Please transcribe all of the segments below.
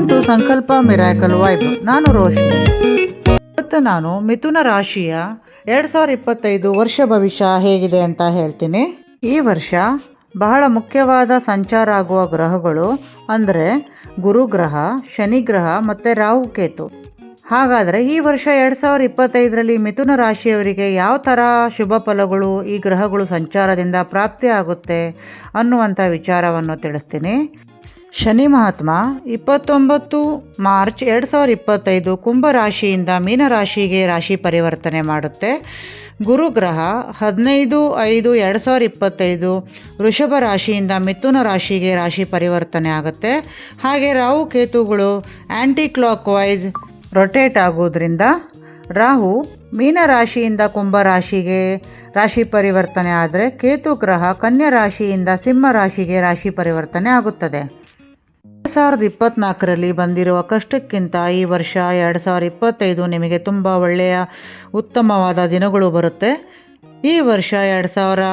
Welcome to Sankalpa miracle vibe. ನಾನು ರೋಶ್ನಿ. ಇವತ್ತು ನಾನು ಮಿಥುನ ರಾಶಿಯ ಎರಡು ಸಾವಿರದ ಇಪ್ಪತ್ತೈದು ವರ್ಷ ಭವಿಷ್ಯ ಹೇಗಿದೆ ಅಂತ ಹೇಳ್ತೀನಿ. ಈ ವರ್ಷ ಬಹಳ ಮುಖ್ಯವಾದ ಸಂಚಾರ ಆಗುವ ಗ್ರಹಗಳು ಅಂದರೆ ಗುರುಗ್ರಹ ಶನಿಗ್ರಹ ಮತ್ತು ರಾಹುಕೇತು ಹಾಗಾದರೆ ಈ ವರ್ಷ ಎರಡು ಸಾವಿರ ಇಪ್ಪತ್ತೈದರಲ್ಲಿ ಮಿಥುನ ರಾಶಿಯವರಿಗೆ ಯಾವ ಥರ ಶುಭ ಫಲಗಳು ಈ ಗ್ರಹಗಳು ಸಂಚಾರದಿಂದ ಪ್ರಾಪ್ತಿಯಾಗುತ್ತೆ ಅನ್ನುವಂಥ ವಿಚಾರವನ್ನು ತಿಳಿಸ್ತೀನಿ. ಶನಿ ಮಹಾತ್ಮ, ಇಪ್ಪತ್ತೊಂಬತ್ತು ಮಾರ್ಚ್ ಎರಡು ಸಾವಿರದ ಇಪ್ಪತ್ತೈದು ಕುಂಭ ರಾಶಿಯಿಂದ ಮೀನ ರಾಶಿಗೆ ರಾಶಿ ಪರಿವರ್ತನೆ ಮಾಡುತ್ತೆ. ಗುರುಗ್ರಹ, ಹದಿನೈದು ಐದು ಎರಡು ಸಾವಿರ ಇಪ್ಪತ್ತೈದು ವೃಷಭ ರಾಶಿಯಿಂದ ಮಿಥುನ ರಾಶಿಗೆ ರಾಶಿ ಪರಿವರ್ತನೆ ಆಗುತ್ತೆ. ಹಾಗೆ ರಾಹು ಕೇತುಗಳು ಆ್ಯಂಟಿ ಕ್ಲಾಕ್ ವೈಸ್ ರೊಟೇಟ್ ಆಗೋದ್ರಿಂದ ರಾಹು ಮೀನ ರಾಶಿಯಿಂದ ಕುಂಭ ರಾಶಿಗೆ ರಾಶಿ ಪರಿವರ್ತನೆ ಆದರೆ ಕೇತು ಗ್ರಹ ಕನ್ಯಾ ರಾಶಿಯಿಂದ ಸಿಂಹ ರಾಶಿಗೆ ರಾಶಿ ಪರಿವರ್ತನೆ ಆಗುತ್ತದೆ. ಎರಡು ಸಾವಿರದ ಇಪ್ಪತ್ತ್ನಾಲ್ಕರಲ್ಲಿ ಬಂದಿರುವ ಕಷ್ಟಕ್ಕಿಂತ ಈ ವರ್ಷ ಎರಡು ಸಾವಿರದ ಇಪ್ಪತ್ತೈದು ನಿಮಗೆ ತುಂಬ ಒಳ್ಳೆಯ, ಉತ್ತಮವಾದ ದಿನಗಳು ಬರುತ್ತೆ. ಈ ವರ್ಷ ಎರಡು ಸಾವಿರ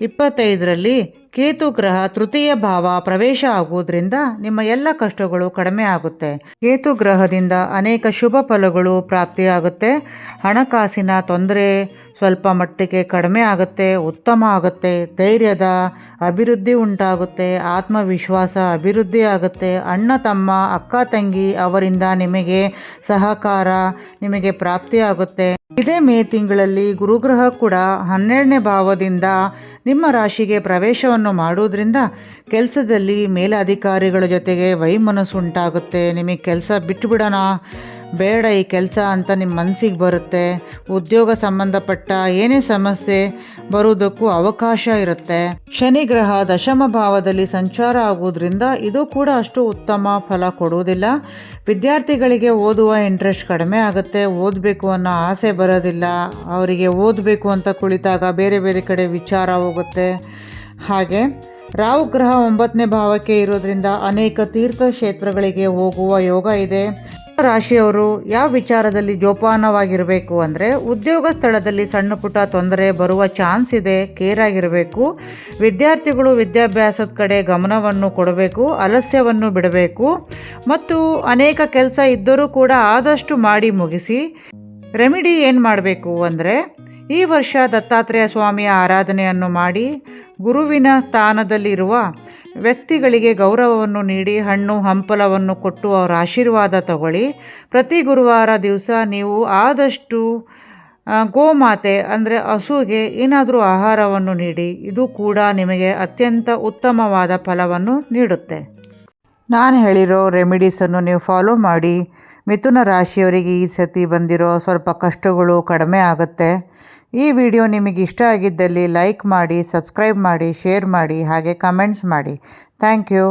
ಇಪ್ಪತ್ತೈದರಲ್ಲಿ ಕೇತು ಗ್ರಹ ತೃತೀಯ ಭಾವ ಪ್ರವೇಶ ಆಗುವುದರಿಂದ ನಿಮ್ಮ ಎಲ್ಲ ಕಷ್ಟಗಳು ಕಡಿಮೆ ಆಗುತ್ತೆ. ಕೇತು ಗ್ರಹದಿಂದ ಅನೇಕ ಶುಭ ಫಲಗಳು ಪ್ರಾಪ್ತಿಯಾಗುತ್ತೆ. ಹಣಕಾಸಿನ ತೊಂದರೆ ಸ್ವಲ್ಪ ಮಟ್ಟಿಗೆ ಕಡಿಮೆ ಆಗುತ್ತೆ, ಉತ್ತಮ ಆಗುತ್ತೆ, ಧೈರ್ಯದ ಅಭಿವೃದ್ಧಿ ಉಂಟಾಗುತ್ತೆ, ಆತ್ಮವಿಶ್ವಾಸ ಅಭಿವೃದ್ಧಿ ಆಗುತ್ತೆ. ಅಣ್ಣ, ತಮ್ಮ, ಅಕ್ಕ, ತಂಗಿ ಅವರಿಂದ ನಿಮಗೆ ಸಹಕಾರ, ನಿಮಗೆ ಪ್ರಾಪ್ತಿಯಾಗುತ್ತೆ. ಇದೇ ಮೇ ತಿಂಗಳಲ್ಲಿ ಗುರುಗ್ರಹ ಕೂಡ ಹನ್ನೆರಡನೇ ಭಾವದಿಂದ ನಿಮ್ಮ ರಾಶಿಗೆ ಪ್ರವೇಶವನ್ನು ಮಾಡುವುದರಿಂದ ಕೆಲಸದಲ್ಲಿ ಮೇಲಧಿಕಾರಿಗಳ ಜೊತೆಗೆ ವೈಮನಸ್ಸು ಉಂಟಾಗುತ್ತೆ. ನಿಮಗೆ ಕೆಲಸ ಬಿಟ್ಟುಬಿಡೋಣ ಬೇಡ ಈ ಕೆಲಸ ಅಂತ ನಿಮ್ಮ ಮನಸ್ಸಿಗೆ ಬರುತ್ತೆ. ಉದ್ಯೋಗ ಸಂಬಂಧಪಟ್ಟ ಏನೇ ಸಮಸ್ಯೆ ಬರುವುದಕ್ಕೂ ಅವಕಾಶ ಇರುತ್ತೆ. ಶನಿ ಗ್ರಹ ದಶಮ ಭಾವದಲ್ಲಿ ಸಂಚಾರ ಆಗುವುದರಿಂದ ಇದು ಕೂಡ ಅಷ್ಟು ಉತ್ತಮ ಫಲ ಕೊಡುವುದಿಲ್ಲ. ವಿದ್ಯಾರ್ಥಿಗಳಿಗೆ ಓದುವ ಇಂಟ್ರೆಸ್ಟ್ ಕಡಿಮೆ ಆಗುತ್ತೆ. ಓದಬೇಕು ಅನ್ನೋ ಆಸೆ ಬರೋದಿಲ್ಲ. ಅವರಿಗೆ ಓದಬೇಕು ಅಂತ ಕುಳಿತಾಗ ಬೇರೆ ಬೇರೆ ಕಡೆ ವಿಚಾರ ಹೋಗುತ್ತೆ. ಹಾಗೆ ರಾಹು ಗ್ರಹ ಒಂಬತ್ತನೇ ಭಾವಕ್ಕೆ ಇರೋದ್ರಿಂದ ಅನೇಕ ತೀರ್ಥಕ್ಷೇತ್ರಗಳಿಗೆ ಹೋಗುವ ಯೋಗ ಇದೆ. ರಾಶಿಯವರು ಯಾವ ವಿಚಾರದಲ್ಲಿ ಜೋಪಾನವಾಗಿರಬೇಕು ಅಂದರೆ ಉದ್ಯೋಗ ಸ್ಥಳದಲ್ಲಿ ಸಣ್ಣ ಪುಟ್ಟ ತೊಂದರೆ ಬರುವ ಚಾನ್ಸ್ ಇದೆ, ಕೇರ್ ಆಗಿರಬೇಕು. ವಿದ್ಯಾರ್ಥಿಗಳು ವಿದ್ಯಾಭ್ಯಾಸದ ಕಡೆ ಗಮನವನ್ನು ಕೊಡಬೇಕು, ಅಲಸ್ಯವನ್ನು ಬಿಡಬೇಕು. ಮತ್ತು ಅನೇಕ ಕೆಲಸ ಇದ್ದರೂ ಕೂಡ ಆದಷ್ಟು ಮಾಡಿ ಮುಗಿಸಿ ರೆಮಿಡಿ ಏನು ಮಾಡಬೇಕು ಅಂದರೆ ಈ ವರ್ಷ ದತ್ತಾತ್ರೇಯ ಸ್ವಾಮಿಯ ಆರಾಧನೆಯನ್ನು ಮಾಡಿ ಗುರುವಿನ ಸ್ಥಾನದಲ್ಲಿರುವ ವ್ಯಕ್ತಿಗಳಿಗೆ ಗೌರವವನ್ನು ನೀಡಿ, ಹಣ್ಣು, ಹಂಪಲವನ್ನು ಕೊಟ್ಟು ಅವರ ಆಶೀರ್ವಾದ ತಗೊಳ್ಳಿ. ಪ್ರತಿ ಗುರುವಾರ ದಿವಸ ನೀವು ಆದಷ್ಟು ಗೋಮಾತೆ, ಅಂದರೆ ಹಸುಗೆ ಏನಾದರೂ ಆಹಾರವನ್ನು ನೀಡಿ. ಇದು ಕೂಡ ನಿಮಗೆ ಅತ್ಯಂತ ಉತ್ತಮವಾದ ಫಲವನ್ನು ನೀಡುತ್ತೆ. ನಾನು ಹೇಳಿರೋ ರೆಮಿಡೀಸನ್ನು ನೀವು ಫಾಲೋ ಮಾಡಿ. ಮಿಥುನ ರಾಶಿಯವರಿಗೆ ಈ ಸತಿ ಬಂದಿರೋ ಸ್ವಲ್ಪ ಕಷ್ಟಗಳು ಕಡಿಮೆ ಆಗುತ್ತೆ. ಈ ವಿಡಿಯೋ ನಿಮಗೆ ಇಷ್ಟ ಆಗಿದ್ದಲ್ಲಿ ಲೈಕ್ ಮಾಡಿ, ಸಬ್ಸ್ಕ್ರೈಬ್ ಮಾಡಿ, ಶೇರ್ ಮಾಡಿ, ಹಾಗೆ ಕಮೆಂಟ್ಸ್ ಮಾಡಿ. Thank you